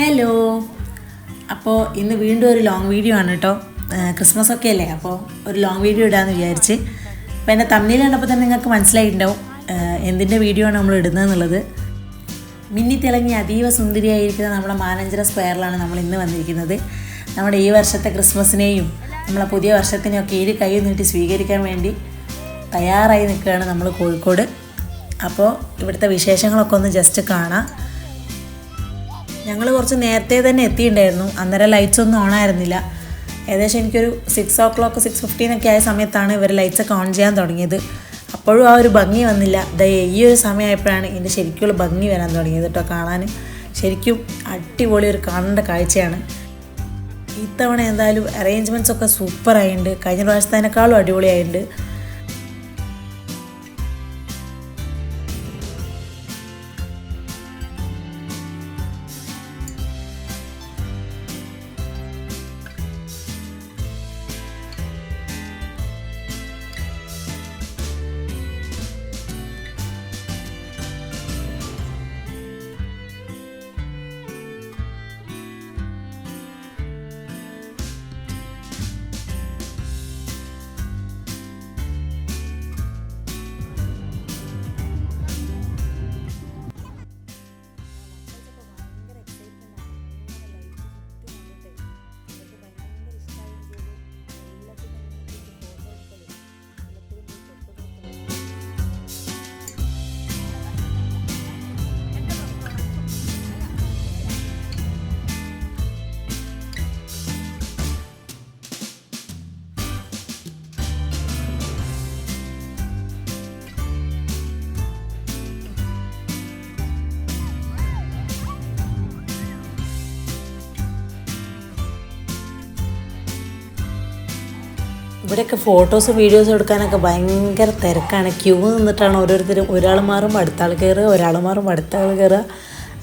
Hello അപ്പോൾ ഇന്ന് വീണ്ടും ഒരു ലോങ് വീഡിയോ ആണ് കേട്ടോ ക്രിസ്മസ് ഒക്കെ അല്ലേ? അപ്പോൾ ഒരു ലോങ് വീഡിയോ ഇടാമെന്ന് വിചാരിച്ച്. അപ്പോൾ എന്റെ തമ്മിൽ കണ്ടപ്പോൾ തന്നെ നിങ്ങൾക്ക് മനസ്സിലായിട്ടുണ്ടാവും എന്തിന്റെ വീഡിയോ ആണ് നമ്മൾ ഇടുന്നത് എന്നുള്ളത്. മിന്നി തിളങ്ങി അതീവ സുന്ദരിയായിരിക്കുന്ന നമ്മുടെ മാനഞ്ചര സ്ക്വയറിലാണ് നമ്മൾ ഇന്ന് വന്നിരിക്കുന്നത്. നമ്മുടെ ഈ വർഷത്തെ ക്രിസ്മസിനെയും നമ്മളെ പുതിയ വർഷത്തിനെയും ഒക്കെ ഇരു കൈ നീട്ടി സ്വീകരിക്കാൻ വേണ്ടി തയ്യാറായി നിൽക്കുകയാണ് നമ്മൾ കോഴിക്കോട്. അപ്പോൾ ഇവിടുത്തെ വിശേഷങ്ങളൊക്കെ ഒന്ന് ജസ്റ്റ് കാണാം. ഞങ്ങൾ കുറച്ച് നേരത്തെ തന്നെ എത്തിയിട്ടുണ്ടായിരുന്നു. അന്നേരം ലൈറ്റ്സ് ഒന്നും ഓൺ ആയിരുന്നില്ല. ഏകദേശം എനിക്കൊരു സിക്സ് ഓ ക്ലോക്ക് സിക്സ് ഫിഫ്റ്റീനൊക്കെ ആയ സമയത്താണ് ഇവർ ലൈറ്റ്സ് ഒക്കെ ഓൺ ചെയ്യാൻ തുടങ്ങിയത്. അപ്പോഴും ആ ഒരു ഭംഗി വന്നില്ല. ദ ഈ ഒരു സമയമായപ്പോഴാണ് ഇതിന്റെ ശരിക്കുള്ള ഭംഗി വരാൻ തുടങ്ങിയത് കേട്ടോ കാണാൻ ശരിക്കും അടിപൊളി ഒരു കാണേണ്ട കാഴ്ചയാണ്. ഇത്തവണ എന്തായാലും അറേഞ്ച്മെന്റ്സ് ഒക്കെ സൂപ്പറായിട്ടുണ്ട് കഴിഞ്ഞ പ്രാവശ്യത്തേനേക്കാളും അടിപൊളിയായിട്ടുണ്ട്. ഇവിടെയൊക്കെ ഫോട്ടോസ് വീഡിയോസ് എടുക്കാനൊക്കെ ഭയങ്കര തിരക്കാണ്. ക്യൂ നിന്നിട്ടാണ് ഓരോരുത്തരും ഒരാൾ മാറുമ്പോൾ അടുത്ത ആൾ കയറുക ഒരാൾ മാറുമ്പോൾ അടുത്ത ആൾ കയറുക.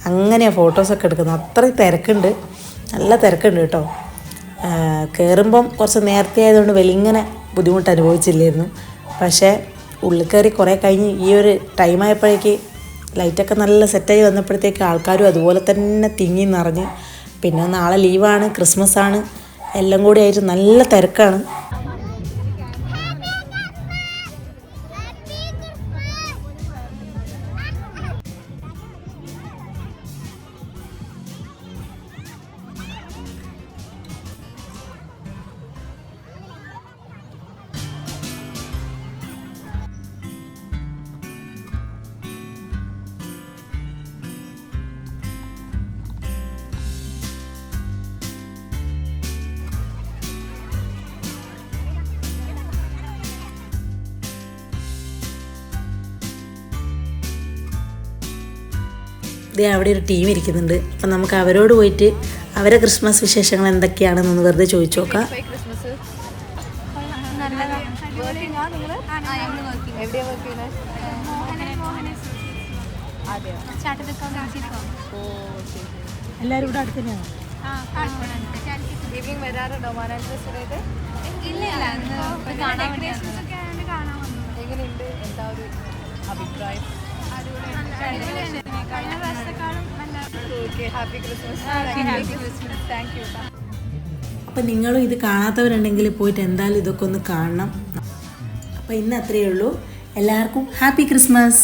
അങ്ങനെയാണ് ഫോട്ടോസൊക്കെ എടുക്കുന്നത്. അത്രയും തിരക്കുണ്ട്. നല്ല തിരക്കുണ്ട് കേട്ടോ. കയറുമ്പം കുറച്ച് നേരത്തെ ആയതുകൊണ്ട് വലിങ്ങനെ ബുദ്ധിമുട്ട് അനുഭവിച്ചില്ലായിരുന്നു. പക്ഷേ ഉള്ളിൽ കയറി കുറേ കഴിഞ്ഞ് ഈ ഒരു ടൈം ആയപ്പോഴേക്ക് ലൈറ്റൊക്കെ നല്ല സെറ്റായി വന്നപ്പോഴത്തേക്ക് ആൾക്കാരും അതുപോലെ തന്നെ തിങ്ങി നിറഞ്ഞ്. പിന്നെ നാളെ ലീവാണ് ക്രിസ്മസ് ആണ്. എല്ലാം കൂടി ആയിട്ട് നല്ല തിരക്കാണ്. ദേ അവിടെ ഒരു ടീം ഇരിക്കുന്നുണ്ട്. അപ്പം നമുക്ക് അവരോട് പോയിട്ട് അവരെ ക്രിസ്മസ് വിശേഷങ്ങൾ എന്തൊക്കെയാണെന്നൊന്ന് വെറുതെ ചോദിച്ചു നോക്കാം. എല്ലാവരും ഇവിടെ അടുത്ത് തന്നെയാണ്? ഈവനിങ് വരാറുണ്ടോ മാനാഞ്ചേശ്വരത്ത് എങ്ങനെയുണ്ട്? എന്താ ഒരു അഭിപ്രായം? Happy Christmas. താങ്ക് യു അപ്പം നിങ്ങളും ഇത് കാണാത്തവരുണ്ടെങ്കിൽ പോയിട്ട് എന്തായാലും ഇതൊക്കെ ഒന്ന് കാണണം. അപ്പം ഇന്ന് അത്രയേ ഉള്ളൂ. എല്ലാവർക്കും ഹാപ്പി ക്രിസ്മസ്.